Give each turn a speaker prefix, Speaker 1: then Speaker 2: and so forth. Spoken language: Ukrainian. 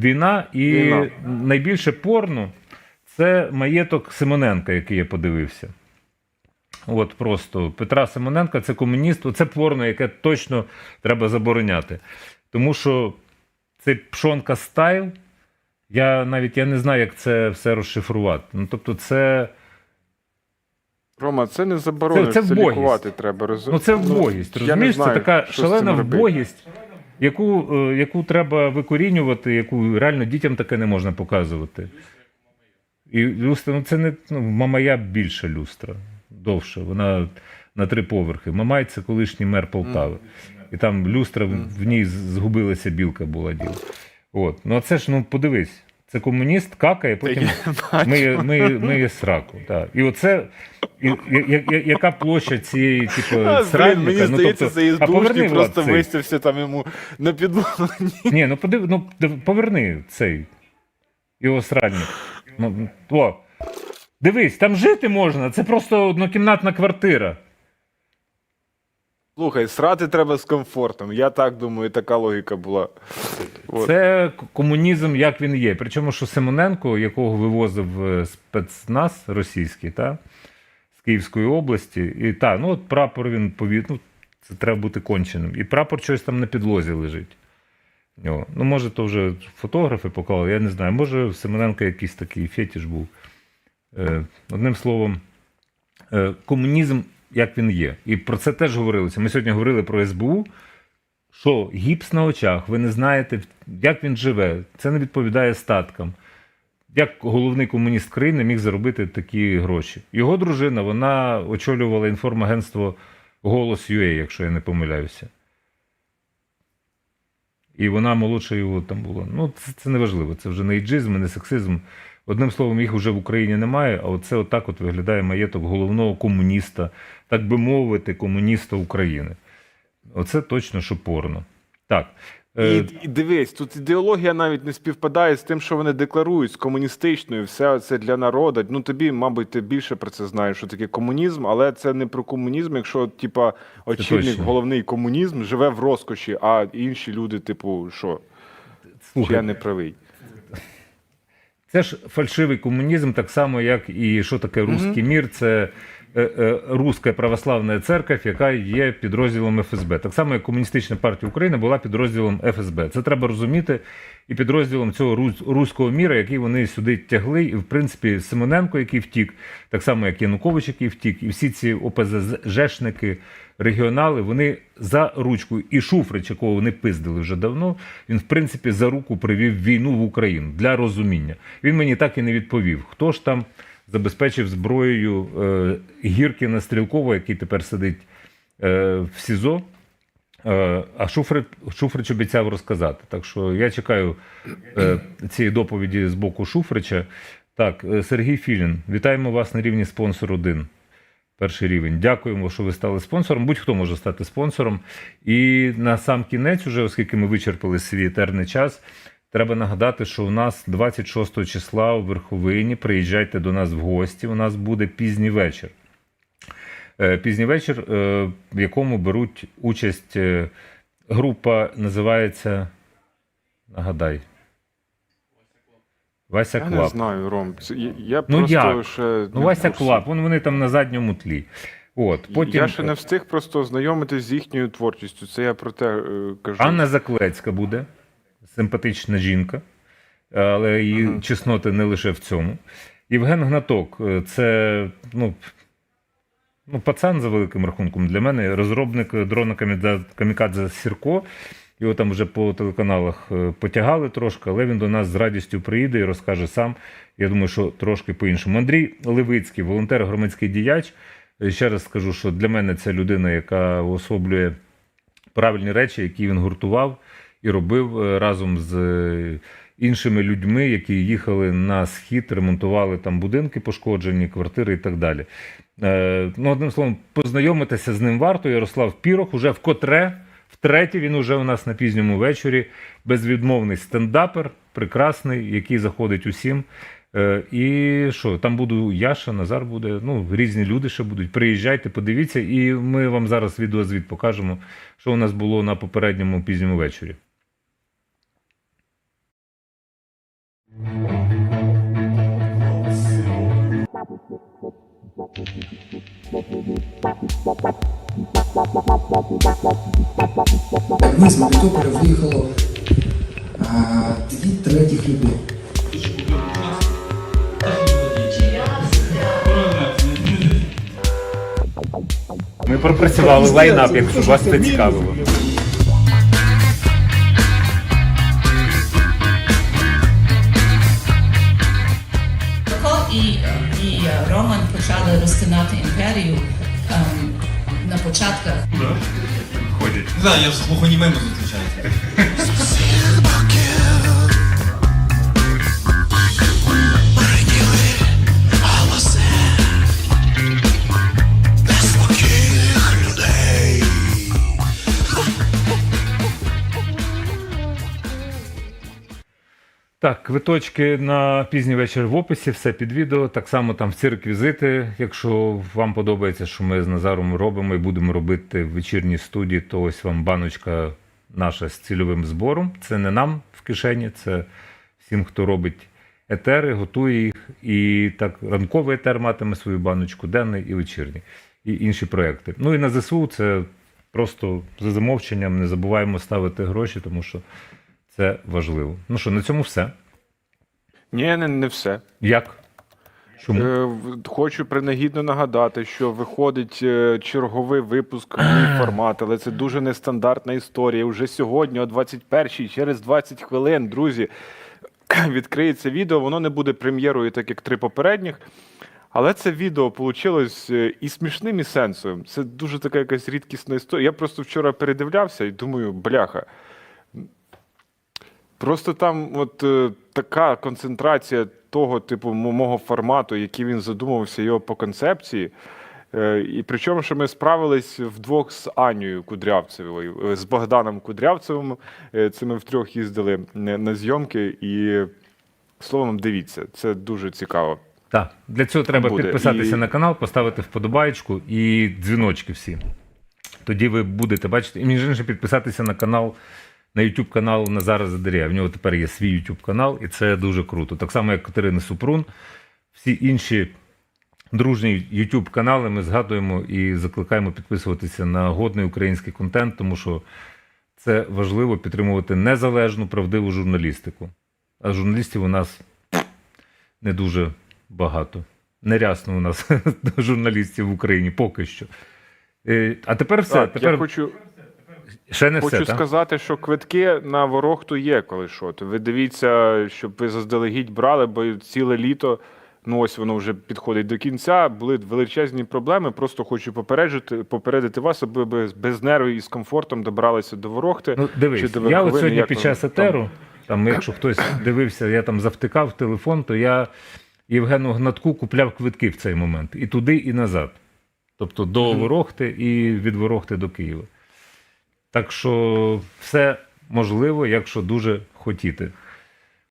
Speaker 1: Війна і
Speaker 2: Війна.
Speaker 1: найбільше порно це маєток Симоненка, який я подивився. От просто Петра Симоненка це комуніст, це порно, яке точно треба забороняти. Тому що цей пшонка стайл, я навіть я не знаю, як це все розшифрувати. Ну, тобто, це,
Speaker 2: Рома, це не заборонено,
Speaker 1: Це-
Speaker 2: це,
Speaker 1: це
Speaker 2: лікувати треба. Роз...
Speaker 1: ну, це вбогість.
Speaker 2: я не
Speaker 1: Розумієш, це така шалена вбогість, яку, е, яку треба викорінювати, яку реально дітям таке не можна показувати. І люстра, ну це не ну, Мамая більша люстра, довша. Вона на три поверхи. Мамай це колишній мер Полтави. І там люстра в ній згубилася білка була діла. От. Ну а це ж, ну подивись, це комуніст какає, потім миє, миє, миє сраку. Так. І оце, і, я- я- яка площа цієї, типу,
Speaker 2: А,
Speaker 1: сральника?
Speaker 2: мені
Speaker 1: ну,
Speaker 2: здається,
Speaker 1: тобто,
Speaker 2: це
Speaker 1: поверни,
Speaker 2: просто
Speaker 1: цей.
Speaker 2: вистався там йому на підлогу.
Speaker 1: Ні, ну подив, ну поверни цей його сральник. Ну, о, дивись, там жити можна, це просто однокімнатна квартира.
Speaker 2: Слухай, срати треба з комфортом. Я так думаю, така логіка була.
Speaker 1: Це комунізм, як він є. Причому, що Симоненко, якого вивозив е, спецназ російський, та, з Київської області, і та, ну от прапор він повів, ну, це треба бути конченим. І прапор щось там на підлозі лежить. О, ну, може, то вже фотографи поклали, я не знаю. Може, Симоненка якийсь такий фетіш був. Е, одним словом, е, комунізм, як він є. І про це теж говорилося. Ми сьогодні говорили про СБУ, що гіпс на очах, ви не знаєте, як він живе, це не відповідає статкам. Як головний комуніст країни міг заробити такі гроші? Його дружина вона очолювала інформагентство Голос UA, якщо я не помиляюся. І вона молодша його там була. Ну, це, це не важливо, це вже не іджизм, не сексизм. Одним словом, їх вже в Україні немає, а оце отак от виглядає маєток головного комуніста, так би мовити, комуніста України. Оце точно що порно. Так. е,
Speaker 2: І, і дивись, тут ідеологія навіть не співпадає з тим, що вони декларують, з комуністичною, все це для народу. Ну тобі, мабуть, ти більше про це знаєш, що таке комунізм, але це не про комунізм, якщо, типа, очільник, головний комунізм живе в розкоші, а інші люди, типу, що?
Speaker 1: Слухай,
Speaker 2: я не правий?
Speaker 1: Це ж фальшивий комунізм, так само, як і що таке русський мір, це Руська православна церква, яка є підрозділом ФСБ. Так само, як Комуністична партія України була підрозділом ФСБ. Це треба розуміти і підрозділом цього руського міра, який вони сюди тягли. І, в принципі, Симоненко, який втік, так само, як Янукович, який втік, і всі ці ОПЗЖшники, регіонали, вони за ручку. І Шуфрич, якого вони пиздили вже давно, він, в принципі, за руку привів війну в Україну для розуміння. Він мені так і не відповів, хто ж там забезпечив зброєю е, Гіркіна Стрілкова, який тепер сидить е, в СІЗО. Е, А Шуфрич, Шуфрич обіцяв розказати. Так що я чекаю цієї доповіді з боку Шуфрича. Так, Сергій Філін, вітаємо вас на рівні спонсор 1. Перший рівень. Дякуємо, що ви стали спонсором. Будь-хто може стати спонсором. І на сам кінець, уже, оскільки ми вичерпали свій етерний час, треба нагадати, що у нас 26 числа у Верховині. Приїжджайте до нас в гості. У нас буде пізній вечір. Е, Пізній вечір, е, в якому беруть участь е, група, називається. Нагадай. Вася
Speaker 2: Я не
Speaker 1: Клаб.
Speaker 2: знаю, Ром. Я, я
Speaker 1: Ну
Speaker 2: просто
Speaker 1: як?
Speaker 2: ще.
Speaker 1: Ну, Вася. Клаб, вон вони там на задньому тлі. От, потім
Speaker 2: Я ще не встиг просто ознайомитись з їхньою творчістю. Це я про те е, кажу.
Speaker 1: Анна Заклецька буде, симпатична жінка, але її
Speaker 2: Мгм.
Speaker 1: чесноти не лише в цьому. Євген Гнаток е, це ну, ну, пацан за великим рахунком для мене, розробник дрона Камікадзе Сірко. Його там вже по телеканалах е, потягали трошки, але він до нас з радістю приїде і розкаже сам. Я думаю, що трошки по-іншому. Андрій Левицький, волонтер, громадський діяч. Е, Ще раз скажу, що для мене це людина, яка особлює правильні речі, які він гуртував і робив е, разом з е, іншими людьми, які їхали на схід, ремонтували там будинки пошкоджені, квартири і так далі. Е, ну, одним словом, познайомитися з ним варто. Ярослав Пірох уже вкотре, втретє, він уже у нас на пізньому вечорі. Безвідмовний стендапер, прекрасний, який заходить усім. І що, там буду Яша, Назар буде, ну, різні люди ще будуть. Приїжджайте, подивіться, і ми вам зараз відеозвіт покажемо, що у нас було на попередньому пізньому вечорі.
Speaker 3: Ми з Мелітополя виїхало дві третіх людей.
Speaker 1: Ми пропрацювали лайнап, якщо вас це цікавило.
Speaker 4: Почали розтинати імперію ем, на початках
Speaker 1: Ходять.
Speaker 5: Да, я з глухонімими зустрічаюся.
Speaker 1: Так, квиточки на пізній вечір в описі, все під відео. Так само там всі реквізити. Якщо вам подобається, що ми з Назаром робимо і будемо робити в вечірній студії, то ось вам баночка наша з цільовим збором. Це не нам в кишені, це всім, хто робить етери, готує їх. І так ранковий етер матиме свою баночку, денний і вечірній, і інші проекти. Ну і на ЗСУ це просто за замовченням. Не забуваємо ставити гроші, тому що це важливо. Ну що, на цьому все.
Speaker 2: Ні, не, не все.
Speaker 1: Як? Чому?
Speaker 2: Е, Хочу принагідно нагадати, що виходить е, черговий випуск формат, але це дуже нестандартна історія. Уже сьогодні, о 21-й, через 20 хвилин, друзі, відкриється відео. Воно не буде прем'єрою, так як три попередніх. Але це відео вийшло і смішним, і сенсовим. Це дуже така якась рідкісна історія. Я просто вчора передивлявся і думаю, бляха. Просто там от е, така концентрація того типу мого формату, який він задумувався його по концепції. Е, і причому, що ми справились вдвох з Анією Кудрявцевою, е, з Богданом Кудрявцевим. Е, це ми втрьох їздили е, на зйомки. І словом, дивіться, це дуже цікаво.
Speaker 1: Так, для цього треба
Speaker 2: буде.
Speaker 1: підписатися
Speaker 2: І-
Speaker 1: на канал, поставити вподобайку і дзвіночки всі. Тоді ви будете бачити. І між іншим підписатися на канал, на YouTube канал Назара Задаря. В нього тепер є свій YouTube канал, і це дуже круто. Так само, як Катерини Супрун. Всі інші дружні YouTube канали ми згадуємо і закликаємо підписуватися на годний український контент, тому що це важливо підтримувати незалежну, правдиву журналістику. А журналістів у нас не дуже багато. Нерясно у нас журналістів в Україні поки що. Е, А тепер все.
Speaker 2: Так,
Speaker 1: тепер
Speaker 2: я хочу,
Speaker 1: ще не
Speaker 2: хочу
Speaker 1: все.
Speaker 2: сказати, що квитки на ворогту є, коли що. То ви дивіться, щоб ви заздалегідь брали, бо ціле літо. Ну, ось воно вже підходить до кінця. Були величезні проблеми. Просто хочу попереджити, попередити вас, аби ви без, без нервів і з комфортом добралися до ворогти.
Speaker 1: Ну,
Speaker 2: чи до
Speaker 1: я от сьогодні
Speaker 2: як
Speaker 1: під час етеру, там, якщо хтось дивився, я там завтикав телефон, то я Євгену Гнатку купляв квитки в цей момент. І туди, і назад. Тобто до Ворохти і від Ворохти до Києва. Так що все можливо, якщо дуже хотіти.